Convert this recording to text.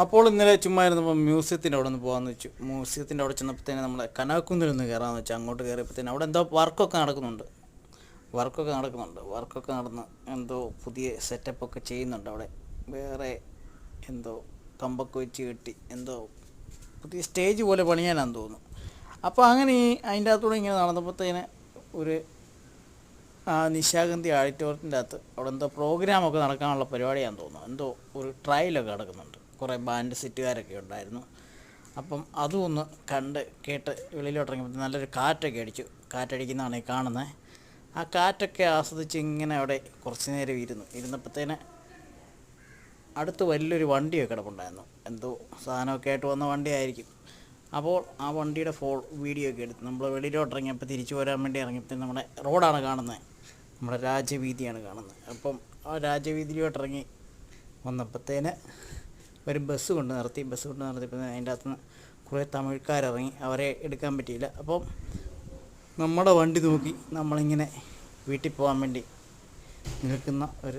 അപ്പോൾ ഇന്നലെ ചുമ്മാ ഇരുന്നപ്പോൾ മ്യൂസിയത്തിന്റെ അവിടെ നിന്ന് പോകാമെന്ന് വെച്ചു. മ്യൂസിയത്തിന്റെ അവിടെ ചെന്നപ്പോൾ തന്നെ നമ്മളെ നിന്ന് കയറാമെന്ന് വെച്ചാൽ അങ്ങോട്ട് കയറിയപ്പോഴത്തേന് അവിടെ എന്തോ വർക്കൊക്കെ നടക്കുന്നുണ്ട്. വർക്കൊക്കെ നടക്കുന്നുണ്ട്. വർക്കൊക്കെ നടന്ന് എന്തോ പുതിയ സെറ്റപ്പൊക്കെ ചെയ്യുന്നുണ്ട് അവിടെ. വേറെ എന്തോ കമ്പൊക്കെ വെച്ച് കെട്ടി എന്തോ പുതിയ സ്റ്റേജ് പോലെ പണിയാനാന്ന് തോന്നുന്നു. അപ്പോൾ അങ്ങനെ ഈ അതിന്റെ അകത്തൂടെ ഇങ്ങനെ നടന്നപ്പോഴത്തേന് ഒരു ആ നിശാഗന്ധി ഓഡിറ്റോറിയത്തിന്റെ അകത്ത് അവിടെ എന്തോ പ്രോഗ്രാമൊക്കെ നടക്കാനുള്ള പരിപാടിയാണെന്ന് തോന്നുന്നു. എന്തോ ഒരു ട്രയലൊക്കെ നടക്കുന്നുണ്ട്. കുറേ ബാൻഡ് സെറ്റുകാരൊക്കെ ഉണ്ടായിരുന്നു. അപ്പം അതും ഒന്ന് കണ്ട് കേട്ട് വെളിയിലോട്ട് ഇറങ്ങിയപ്പോൾ നല്ലൊരു കാറ്റൊക്കെ അടിച്ചു. കാറ്റടിക്കുന്നതാണ് ഈ കാണുന്നത് ആ കാറ്റൊക്കെ ആസ്വദിച്ച് ഇങ്ങനെ അവിടെ കുറച്ച് നേരം ഇരുന്നു. ഇരുന്നപ്പോഴത്തേന് അടുത്ത് വലിയൊരു വണ്ടിയൊക്കെ കിടപ്പുണ്ടായിരുന്നു. എന്തോ സാധനമൊക്കെ ആയിട്ട് വന്ന വണ്ടിയായിരിക്കും. അപ്പോൾ ആ വണ്ടിയുടെ ഫോൾ വീഡിയോ ഒക്കെ എടുത്ത് നമ്മൾ വെളിയിലോട്ട് ഇറങ്ങിയപ്പോൾ തിരിച്ചു വരാൻ വേണ്ടി ഇറങ്ങിയപ്പോൾ നമ്മുടെ റോഡാണ് കാണുന്നത് നമ്മുടെ രാജ്യവീതിയാണ് കാണുന്നത്. അപ്പം ആ രാജവീതിയിലോട്ട് ഇറങ്ങി വന്നപ്പോഴത്തേന് ഒരു ബസ് കൊണ്ട് നിർത്തി ബസ് കൊണ്ട് നിർത്തിയപ്പോൾ അതിന്റെ അകത്തുനിന്ന് കുറേ തമിഴ്ക്കാരിറങ്ങി അവരെ എടുക്കാൻ പറ്റിയില്ല. അപ്പം നമ്മുടെ വണ്ടി നോക്കി നമ്മളിങ്ങനെ വീട്ടിൽ പോകാൻ വേണ്ടി നിൽക്കുന്ന ഒരു